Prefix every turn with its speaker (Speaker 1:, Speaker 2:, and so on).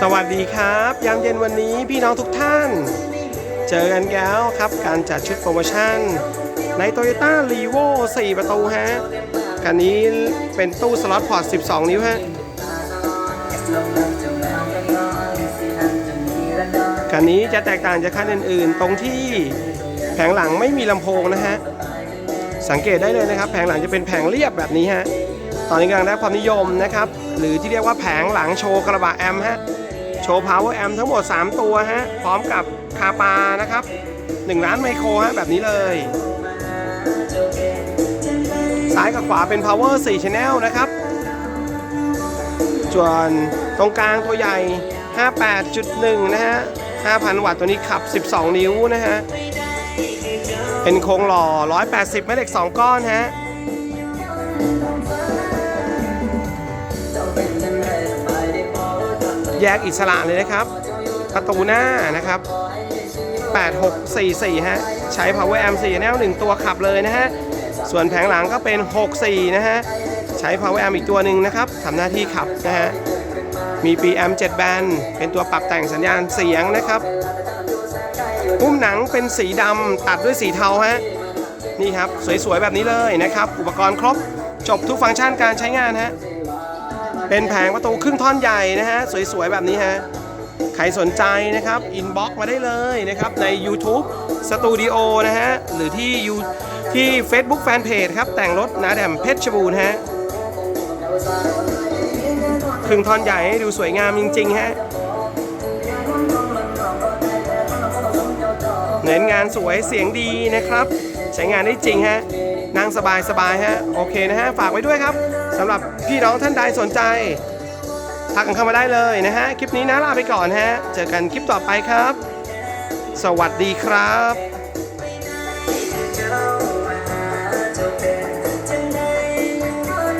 Speaker 1: สวัสดีครับ ยามเย็นวันนี้พี่น้องทุกท่าน เจอกันแล้วครับการจัดชุดโปรโมชั่น ใน Toyota r e v o 4 ประตูฮะคันนี้เป็นตู้สล็อตพอร์ต 12 นิ้วฮะคันนี้จะแตกต่างจากคันอื่น ๆ ตรงที่แผงหลังไม่มีลำโพงนะฮะ สังเกตได้เลยนะครับ แผงหลังจะเป็นแผงเรียบแบบนี้ฮะตอนนี้กำลังได้ความนิยมนะครับ หรือที่เรียกว่าแผงหลังโชว์กระบะแอมฮะ โชว์ power amp ทั้งหมด 3 ตัวฮะ พร้อมกับคาปานะครับ 1 ล้านไมโครฮะ แบบนี้เลย ซ้ายกับขวาเป็น power 4 channel นะครับส่วนตรงกลางตัวใหญ่ 58.1 นะฮะ 5,000 วัตต์ตัวนี้ขับ 12 นิ้วนะฮะ เป็นโครงหล่อ 180 แม่เหล็ก 2 ก้อนฮะ แยกอิสระเลยนะครับ ประตูหน้านะครับ 8644 ฮะ ใช้ power amp 4แนว1ตัวขับเลยนะฮะ ส่วนแผงหลังก็เป็น 64 นะฮะ ใช้ power amp อีกตัวหนึ่งนะครับทำหน้าที่ขับนะฮะ มี PM 7แบนเป็นตัวปรับแต่งสัญญาณเสียงนะครับหุ้มหนังเป็นสีดำตัดด้วยสีเทาฮะ นี่ครับ สวยๆ แบบนี้เลยนะครับ อุปกรณ์ครบจบทุกฟังก์ชันการใช้งานฮะ เป็นแผงประตูครึ่งท่อนใหญ่นะฮะ สวยๆ แบบนี้ฮะ ใครสนใจนะครับอินบ็อกมาได้เลยนะครับ ใน YouTube Studio นะฮะ หรือที่ยูที่ Facebook Fanpage ครับ แต่งรถนาแดมเพชรบูรณ์ฮะครึ่งท่อนใหญ่ให้ดูสวยงามจริงๆฮะเน้นงานสวยเสียงดีนะครับ ใช้งานได้จริงฮะ นั่งสบายสบายฮะโอเคนะฮะฝากไว้ด้วยครับสำหรับพี่น้องท่านใดสนใจทักกันเข้ามาได้เลยนะฮะคลิปนี้นะลาไปก่อนฮะเจอกันคลิปต่อไปครับ สวัสดีครับ